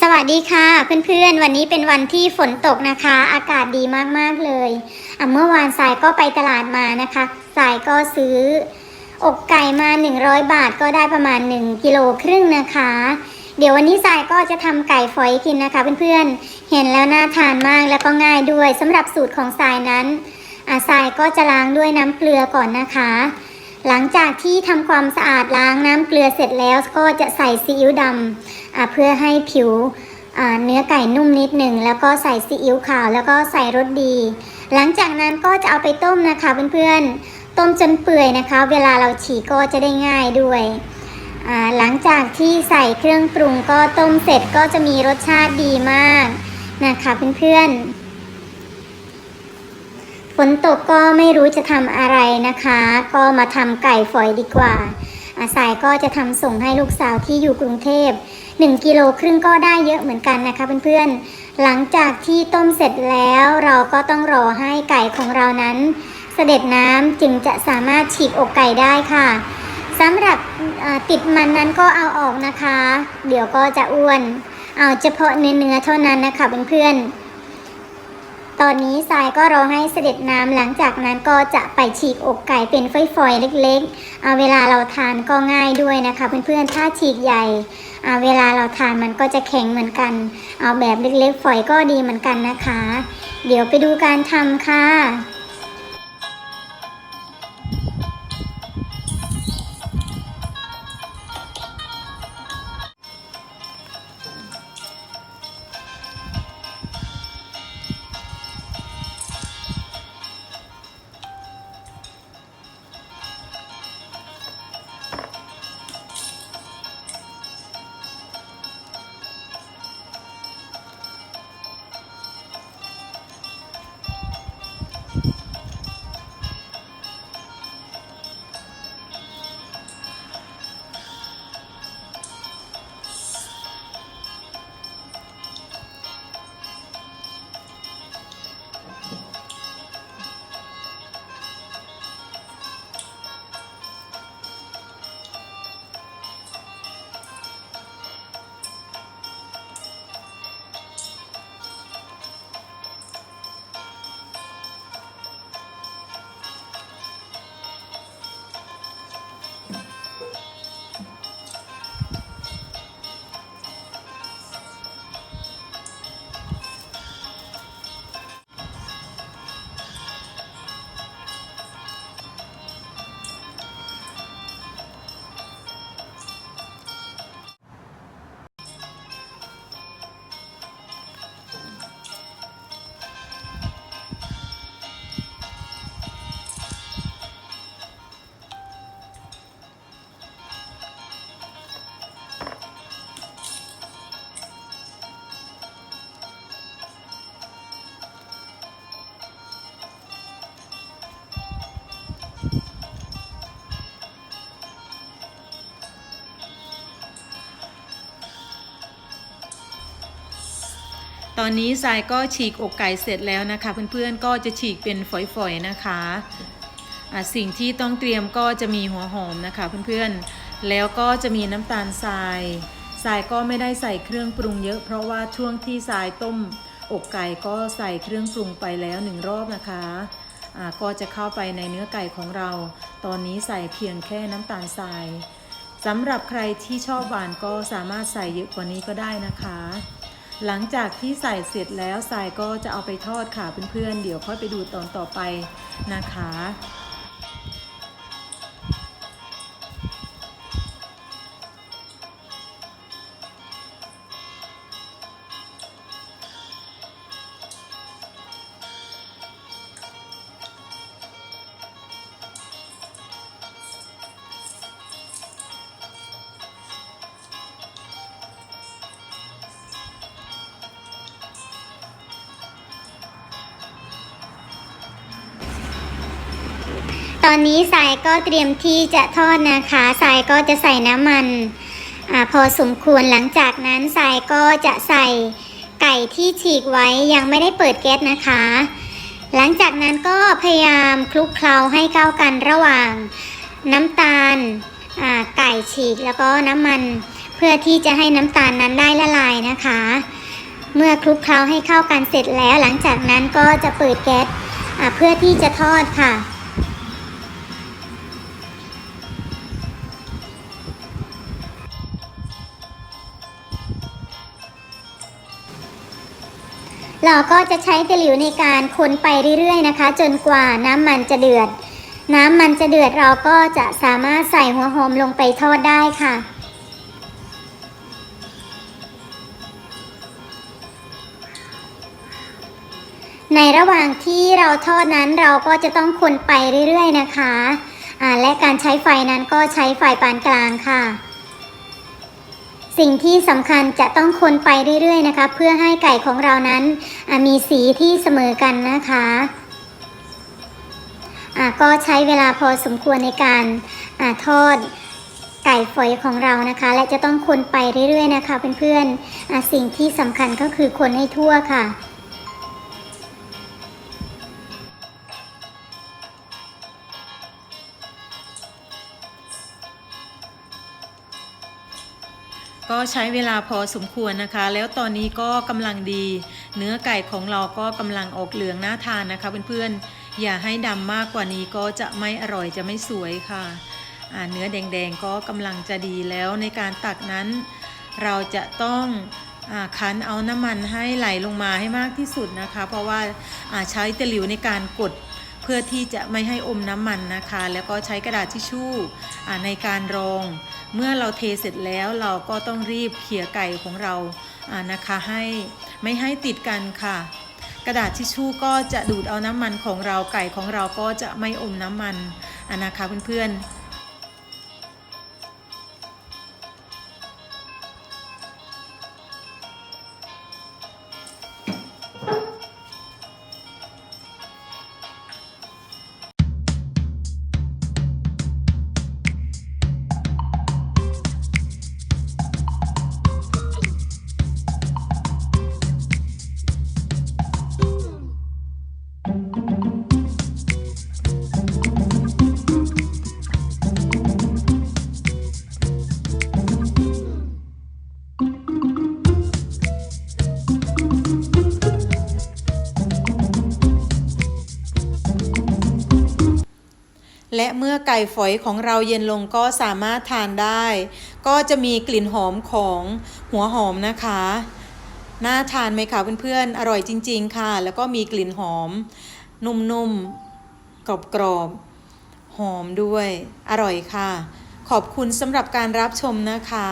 สวัสดีค่ะเพื่อนๆ วันนี้เป็นวันที่ฝนตกนะคะ อากาศดีมากๆเลยเมื่อวานสายก็ไปตลาดมานะคะ สายก็ซื้อ อกไก่มา 100 บาทก็ได้ประมาณ 1กิโลครึ่งนะคะ เดี๋ยววันนี้สายก็จะทำไก่ฝอยกินนะคะ เพื่อนๆ เห็นแล้วน่าทานมากแล้วก็ง่ายด้วยสำหรับสูตรของสายนั้นสายก็จะล้างด้วยน้ำเกลือก่อนนะคะ หลังจากที่ทำความสะอาดล้างน้ำเกลือเสร็จแล้วก็จะใส่ซีอิ๊วดำเพื่อให้ผิวเนื้อไก่นุ่มนิดหนึ่งแล้วก็ใส่ซีอิ๊วขาวแล้วก็ใส่รสดี หลังจากนั้นก็จะเอาไปต้มนะคะเพื่อนๆ ต้มจนเปื่อยนะคะ เวลาเราฉีกก็จะได้ง่ายด้วย หลังจากที่ใส่เครื่องปรุงก็ต้มเสร็จก็จะมีรสชาติดีมากนะคะเพื่อนๆ ฝนตกก็ไม่รู้จะทำอะไรนะคะ ก็มาทำไก่ฝอยดีกว่า อาสายก็จะทำส่งให้ลูกสาวที่อยู่กรุงเทพ1กิโลครึ่งก็ได้เยอะเหมือนกันนะคะเพื่อนๆ หลังจากที่ต้มเสร็จแล้วเราก็ต้องรอให้ไก่ของเรานั้น เสด็จน้ำจึงจะสามารถฉีกอกไก่ได้ค่ะสำหรับติดมันนั้นก็เอาออกนะคะ เดี๋ยวก็จะอ้วน เอาเฉพาะเนื้อเท่านั้นนะคะเพื่อนๆ ตอนนี้ทรายก็รอให้เสด็จน้ำหลังจากนั้นก็จะไปฉีกอกไก่เป็นฝอยๆเล็กๆเอาเวลาเราทานก็ง่ายด้วยนะคะ เพื่อนๆถ้าฉีกใหญ่เอาเวลาเราทานมันก็จะแข็งเหมือนกัน เอาแบบเล็กๆฝอยก็ดีเหมือนกันนะคะ เดี๋ยวไปดูการทำค่ะ ตอนนี้ทรายก็ฉีกอกไก่เสร็จแล้วนะคะ เพื่อนๆก็จะฉีกเป็นฝอยๆนะคะสิ่งที่ต้องเตรียมก็จะมีหัวหอมนะคะเพื่อนๆ แล้วก็จะมีน้ำตาลทรายทรายก็ไม่ได้ใส่เครื่องปรุงเยอะเพราะว่าช่วงที่ทรายต้มอกไก่ก็ใส่เครื่องปรุงไปแล้วหนึ่งรอบนะคะะก็จะเข้าไปในเนื้อไก่ของเรา ตอนนี้ใส่เพียงแค่น้ำตาลทรายสำหรับใครที่ชอบหวานก็สามารถใส่เยอะกว่านี้ก็ได้นะคะ หลังจากที่ใส่เสร็จแล้วทรายก็จะเอาไปทอดค่ะเพื่อนๆเดี๋ยวค่อยไปดูตอนต่อไปนะคะ ตอนนี้สายก็เตรียมที่จะทอดนะคะสายก็จะใส่น้ำมันอาพอสมควรหลังจากนั้นสายก็จะใส่ไก่ที่ฉีกไว้ยังไม่ได้เปิดแก๊สนะคะ หลังจากนั้นก็พยายามคลุกเคล้าให้เข้ากันระหว่างน้ำตาลอ่าไก่ฉีกแล้วก็น้ำมันเพื่อที่จะให้น้ำตาลนั้นได้ละลายนะคะ เมื่อคลุกเคล้าให้เข้ากันเสร็จแล้ว หลังจากนั้นก็จะเปิดแก๊สอ่าเพื่อที่จะทอดค่ะ เราก็จะใช้ตะหลิวในการคนไปเรื่อยๆนะคะ จนกว่าน้ำมันจะเดือด น้ำมันจะเดือดเราก็จะสามารถใส่หัวหอมลงไปทอดได้ค่ะในระหว่างที่เราทอดนั้นเราก็จะต้องคนไปเรื่อยๆนะคะ และการใช้ไฟนั้นก็ใช้ไฟปานกลางค่ะ สิ่งที่สำคัญจะต้องคนไปเรื่อยๆนะคะ เพื่อให้ไก่ของเรานั้นมีสีที่เสมอกันนะคะก็ใช้เวลาพอสมควรในการอทอดไก่ฝอยของเรานะคะ และจะต้องคนไปเรื่อยๆนะคะเพื่อนๆสิ่งที่สำคัญก็คือคนให้ทั่วค่ะ ก็ใช้เวลาพอสมควรนะคะ แล้วตอนนี้ก็กำลังดี เนื้อไก่ของเราก็กำลังออกเหลืองน่าทานนะคะเพื่อนๆ อย่าให้ดำมากกว่านี้ก็จะไม่อร่อยจะไม่สวยค่ะเนื้อแดงๆก็กำลังจะดีแล้วในการตักนั้น เราจะต้องอคั้นเอาน้ำมันให้ไหลลงมาให้มากที่สุดนะคะ เพราะว่าใช้ตะหลิวในการกด เพื่อที่จะไม่ให้อมน้ำมันนะคะ แล้วก็ใช้กระดาษทิชชู่ในการรอง เมื่อเราเทเสร็จแล้วเราก็ต้องรีบเขี่ยไก่ของเรานะคะให้ไม่ให้ติดกันค่ะ กระดาษทิชชู่ก็จะดูดเอาน้ำมันของเราไก่ของเราก็จะไม่อมน้ำมันนะคะเพื่อนๆ และเมื่อไก่ฝอยของเราเย็นลงก็สามารถทานได้ ก็จะมีกลิ่นหอมของหัวหอมนะคะ น่าทานไหมคะเพื่อนๆ อร่อยจริง ๆ ค่ะ แล้วก็มีกลิ่นหอม นุ่มๆ กรอบๆ หอมด้วย อร่อยค่ะ ขอบคุณสำหรับการรับชมนะคะ